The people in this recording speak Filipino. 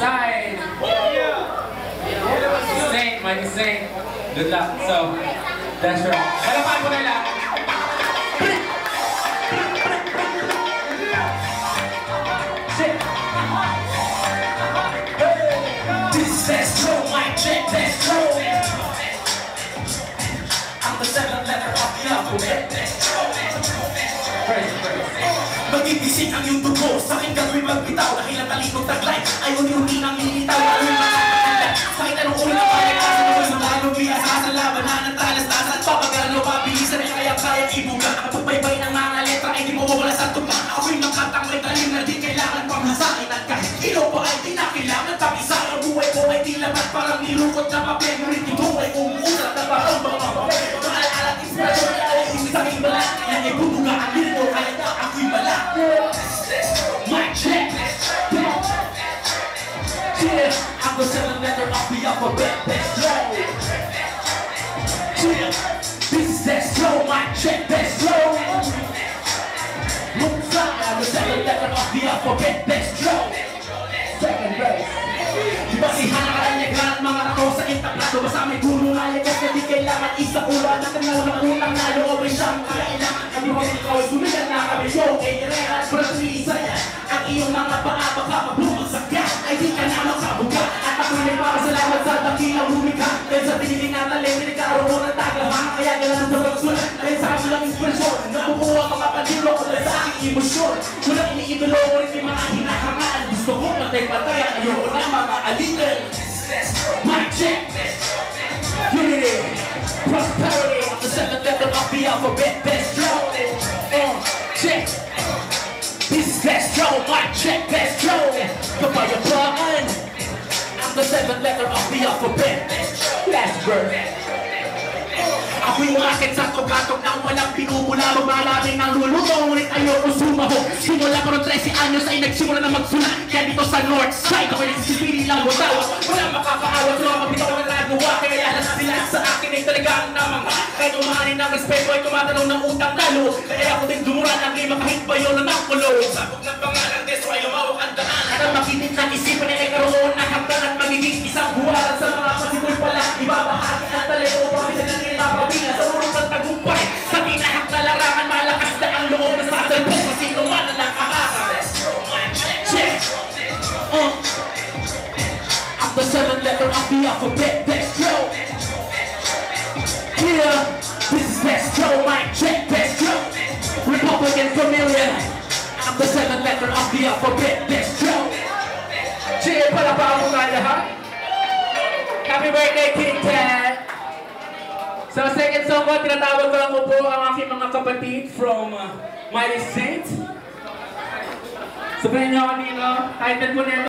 side. Saint, Mighty Saint. Good luck. So, that's right. Halapan mo na lang. This is best flow, mic check, best flow. I'm the seventh letter of the alphabet. Praise, praise. Magigising ang iyong dugo Sa aking gagawin magbitaw Dahil ang talinong taglay Ay unti-unti nang lilitaw Lalo'y makakatanda Sakit anong ulo na parang kaso Naman sa lalong biyasa Sa labanan ng talas-tasan Papagano, pabilisan na kaya kaya ibuga Pagbaybay ng mga letra Ay di mawawala sa tupa. Ako'y nakatang may talim na di kailangan pang hasain At kahit ilaw pa ay di na kailangan isa Ang buhay ko ay di labat Parang nilukot na papel Ngunit seventh letter of the alphabet. That's. Yeah, this is that slow. Mic check. That's slow. Look fly. The seventh letter of the alphabet. That's slow. Second verse. Basihan ang kalanyagan at mga nakaw sa entablado Basta may puno na yagas na di kailangan isa ulan Na kanal na utang na loob ay siyang kailangan Kami mga ikaw ay sumigan na kami At para check Unity Prosperity The seventh of the alphabet Best flow uh, Check best flow Mic check Best the seventh letter of the alphabet. Last verse. Ako'y umakit sa tugatog na walang pinumula. Lumalaming ng luluto, ngunit ayoko sumaho. Simula ko ng 13 anyos ay nagsimula na magsulat Kaya dito sa north side, ako'y nagsisipili lang watawa Wala makakaawat, wala mabitaw ang nagawa. Kaya lahat sila sa akin ay talagang namanga Kahit umahanin ng respeto ay tumatanong ng utang lalo. Kaya ako din dumura ng game kahit ba yun ang kulo Sabog ng pangalan, larangan, malakas na ang loob na sino man na. I'm the seventh letter of the alphabet, best flow Yeah, this is best flow, mic check, best flow Republican familiar I'm the seventh letter of the alphabet, best flow Cheer para ba mo nga lahat? Happy birthday, Kit Kat! Sa second song ko, tinatawag ko lang po ang aking mga kapatid from uh, Mighty Saint. Sabihin niyo kanino, title po nito.